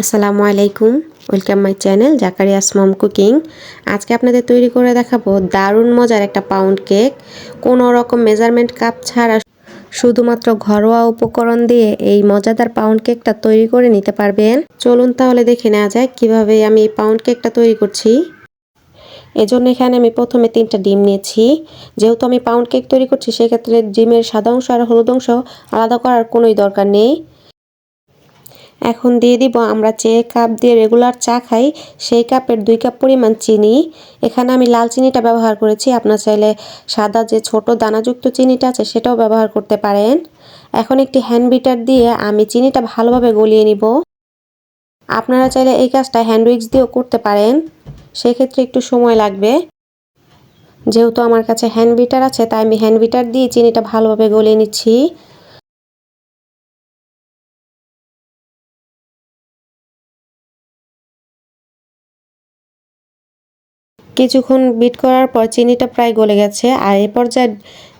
আসসালামু আলাইকুম। Welcome my channel জাকারি আসমাম কুকিং আজকে আপনাদের তৈরি করে দেখাবো দারুণ মজার একটা পাউন্ড কেক কোনো রকম মেজারমেন্ট কাপ ছাড়া শুধুমাত্র ঘরোয়া উপকরণ দিয়ে এই মজাদার পাউন্ড কেকটা তৈরি করে নিতে পারবেন। চলুন তাহলে দেখে নেওয়া যায় কীভাবে আমি এই পাউন্ড কেকটা তৈরি করছি। এজন্য এখানে আমি প্রথমে তিনটা ডিম নিয়েছি। যেহেতু আমি পাউন্ড কেক তৈরি করছি, সেক্ষেত্রে ডিমের সাদা অংশ আর হলুদ অংশ আলাদা করার কোনোই দরকার নেই। এখন দিয়ে দিব আমরা যে কাপ দিয়ে রেগুলার চা খাই, সেই কাপের দুই কাপ পরিমাণ চিনি। এখানে আমি লাল চিনিটা ব্যবহার করেছি, আপনার চাইলে সাদা যে ছোট দানাযুক্ত চিনিটা আছে সেটাও ব্যবহার করতে পারেন। এখন একটি হ্যান্ড বিটার দিয়ে আমি চিনিটা ভালোভাবে গলিয়ে নিব। আপনারা চাইলে এই কাজটা হ্যান্ড উইক্স দিয়েও করতে পারেন, সেক্ষেত্রে একটু সময় লাগবে। যেহেতু আমার কাছে হ্যান্ড বিটার আছে, তাই আমি হ্যান্ড বিটার দিয়ে চিনিটা ভালোভাবে গলিয়ে নিচ্ছি। কিছুক্ষণ বিট করার পর চিনিটা প্রায় গলে গেছে, আর এই পর্যায়ে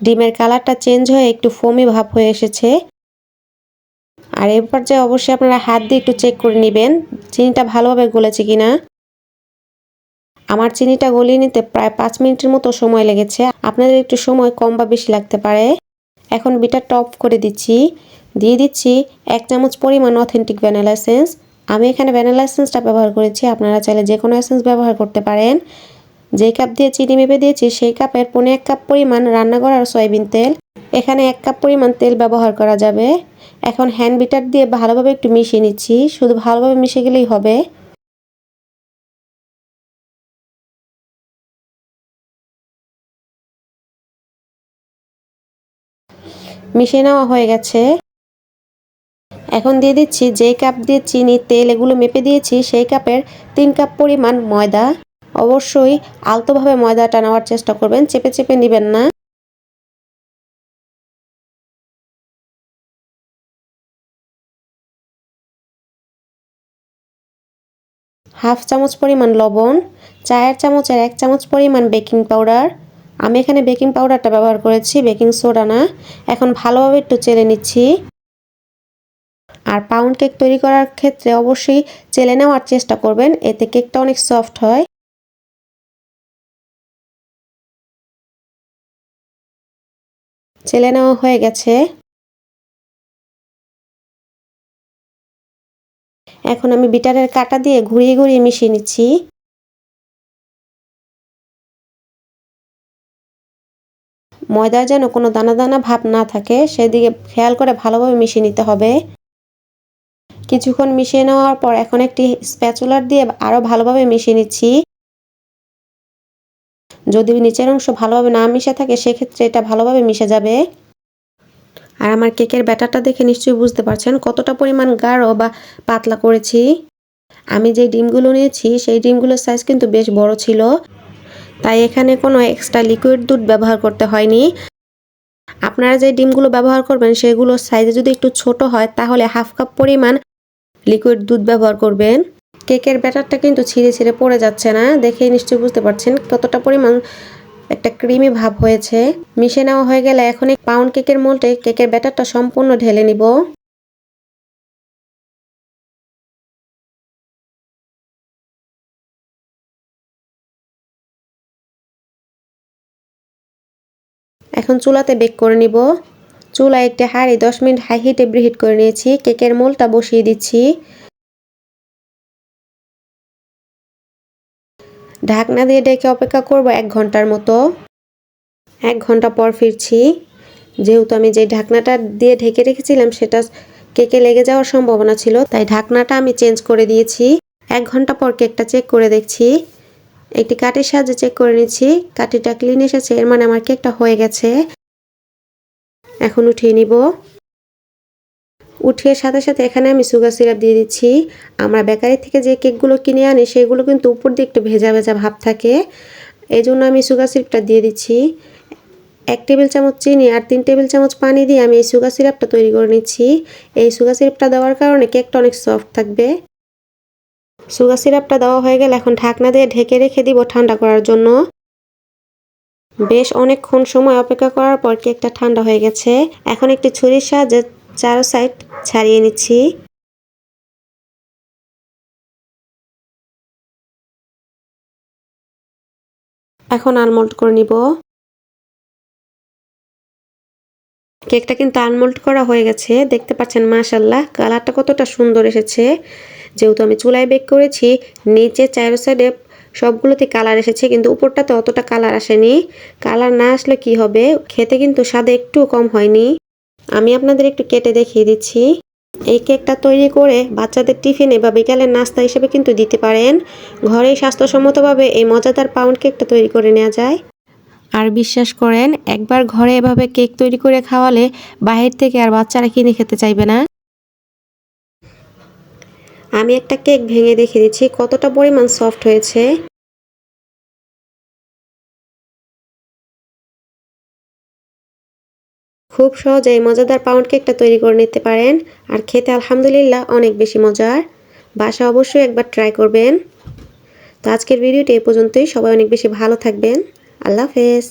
ডিমের কালারটা চেঞ্জ হয়ে একটু ফোমি ভাব হয়ে এসেছে। আর এই পর্যায়ে অবশ্যই আপনারা হাত দিয়ে একটু চেক করে নেবেন, চিনিটা ভালোভাবে গলেছে কিনা। আমার চিনিটা গলিয়ে নিতে প্রায় পাঁচ মিনিটের মতো সময় লেগেছে, আপনাদের একটু সময় কম বা বেশি লাগতে পারে। এখন বিটা টপ করে দিচ্ছি। দিয়ে দিচ্ছি এক চামচ পরিমাণ অথেন্টিক ভ্যানিলা এসেন্স আমি এখানে ভ্যানিলা এসেন্সটা ব্যবহার করেছি, আপনারা চাইলে যে কোনো এসেন্স ব্যবহার করতে পারেন। যেই কাপ দিয়ে চিনি মেপে দিয়েছি, সেই কাপের পনে এক কাপ পরিমাণ রান্না করার সয়াবিন তেল। এখানে এক কাপ পরিমাণ তেল ব্যবহার করা যাবে। এখন হ্যান্ড বিটার দিয়ে ভালোভাবে একটু মিশিয়ে নিচ্ছি। শুধু ভালোভাবে মিশে গেলেই হবে। মিশিয়ে নেওয়া হয়ে গেছে। এখন দিয়ে দিচ্ছি যেই কাপ দিয়ে চিনি, তেল এগুলো মেপে দিয়েছি, সেই কাপের তিন কাপ পরিমাণ ময়দা। অবশ্যই আলতোভাবে ময়দাটা নেওয়ার চেষ্টা করবেন। চেপে চেপে নেবেন না। হাফ চামচ পরিমাণ লবণ, চায়ের চামচের এক চামচ পরিমাণ বেকিং পাউডার। আমি এখানে বেকিং পাউডারটা ব্যবহার করেছি, বেকিং সোডা না। এখন ভালোভাবে একটু চেলে নিচ্ছি। আর পাউন্ড কেক তৈরি করার ক্ষেত্রে অবশ্যই চেলে নেওয়ার চেষ্টা করবেন, এতে কেকটা অনেক সফট হয়। চেলে নেওয়া হয়ে গেছে। এখন আমি বিটারের কাটা দিয়ে ঘুরিয়ে ঘুরিয়ে মিশিয়ে নিচ্ছি। ময়দার যেন কোনো দানা দানা ভাব না থাকে, সেদিকে খেয়াল করে ভালোভাবে মিশিয়ে নিতে হবে। কিছুক্ষণ মিশিয়ে নেওয়ার পর এখন একটি স্প্যাচুলার দিয়ে আরও ভালোভাবে মিশিয়ে নিচ্ছি। যদি নিচের অংশ ভালোভাবে না মিশে থাকে, সেক্ষেত্রে এটা ভালোভাবে মিশে যাবে। আর আমার কেকের ব্যাটারটা দেখে নিশ্চয়ই বুঝতে পারছেন কতটা পরিমাণ গাঢ় বা পাতলা করেছি। আমি যে ডিমগুলো নিয়েছি, সেই ডিমগুলোর সাইজ কিন্তু বেশ বড় ছিল। তাই এখানে কোনো এক্সট্রা লিকুইড দুধ ব্যবহার করতে হয়নি। আপনারা যে ডিমগুলো ব্যবহার করবেন, সেগুলোর সাইজে যদি একটু ছোট হয়, তাহলে হাফ কাপ পরিমাণ লিকুইড দুধ ব্যবহার করবেন। কেকের ব্যাটারটা কিন্তু ছিঁড়ে ছিঁড়ে পড়ে যাচ্ছে না। দেখেই নিশ্চয়ই বুঝতে পারছেন কতটা পরিমাণ একটা ক্রিমি ভাব হয়েছে। মিশে নেওয়া হয়ে গেলে এখন এই পাউন্ড কেকের মোল্টে কেকের ব্যাটারটা সম্পূর্ণ ঢেলে নিব। এখন চুলাতে বেক করে নিব। চুলা একটি হাঁড়ি দশ মিনিট হাই হিটে ব্রিহিট করে নিয়েছি। কেকের মোলটা বসিয়ে দিচ্ছি। ঢাকনা দিয়ে ডেকে অপেক্ষা করব এক ঘণ্টার মতো। এক ঘণ্টা পর ফিরছি। যেহেতু আমি যে ঢাকনাটা দিয়ে ঢেকে রেখেছিলাম, সেটা কেকে লেগে যাওয়ার সম্ভাবনা ছিল, তাই ঢাকনাটা আমি চেঞ্জ করে দিয়েছি। এক ঘণ্টা পর কেকটা চেক করে দেখছি। একটি কাঠের সাহায্যে চেক করে নিচ্ছি। কাঠিটা ক্লিন এসেছে, এর মানে আমার কেকটা হয়ে গেছে। এখন উঠিয়ে নিব। উঠিয়ে সাথে সাথে এখানে আমি সুগার সিরাপ দিয়ে দিচ্ছি। আমরা বেকারি থেকে যে কেকগুলো কিনে আনি, সেগুলো কিন্তু উপর দিয়ে একটু ভেজা ভেজা ভাব থাকে। এই জন্য আমি সুগার সিরাপটা দিয়ে দিচ্ছি। এক টেবিল চামচ চিনি আর তিন টেবিল চামচ পানি দিয়ে আমি এই সুগার সিরাপটা তৈরি করে নিচ্ছি। এই সুগার সিরাপটা দেওয়ার কারণে কেকটা অনেক সফট থাকবে। সুগার সিরাপটা দেওয়া হয়ে গেলে এখন ঢাকনা দিয়ে ঢেকে রেখে দিব ঠান্ডা করার জন্য। বেশ অনেকক্ষণ সময় অপেক্ষা করার পর কেকটা ঠান্ডা হয়ে গেছে। এখন একটি ছুরির সাহায্যে চারো সাইড ছাড়িয়ে নিচ্ছি। এখন আনমোল্ড করে নিব। কেকটা কিন্তু আনমোল্ড করা হয়ে গেছে, দেখতে পাচ্ছেন মাশাল্লাহ কালারটা কতটা সুন্দর এসেছে। যেহেতু আমি চুলায় বেক করেছি, নিচে চারো সাইডে সবগুলোতে কালার এসেছে, কিন্তু উপরটাতে অতটা কালার আসেনি। কালার না আসলে কি হবে, খেতে কিন্তু স্বাদে একটু কম হয়নি। আমি আপনাদের একটু কেটে দেখিয়ে দিচ্ছি। এই কেকটা তৈরি করে বাচ্চাদের টিফিনে বা বিকালের নাস্তা হিসেবে কিন্তু দিতে পারেন। ঘরেই স্বাস্থ্যসম্মতভাবে এই মজাদার পাউন্ড কেকটা তৈরি করে নেওয়া যায়। আর বিশ্বাস করেন, একবার ঘরে এভাবে কেক তৈরি করে খাওয়ালে বাহির থেকে আর বাচ্চারা কিনে খেতে চাইবে না। আমি একটা কেক ভেঙে দেখিয়ে দিচ্ছি, কতটা পরিমাণ সফট হয়েছে। খুব সহজে এই মজাদার পাউন্ড কেকটা তৈরি করে নিতে পারেন। আর খেতে আলহামদুলিল্লাহ অনেক বেশি মজার। বাসা অবশ্যই একবার ট্রাই করবেন। তো আজকের ভিডিওটি এ পর্যন্তই। সবাই অনেক বেশি ভালো থাকবেন। আল্লাহ হাফেজ।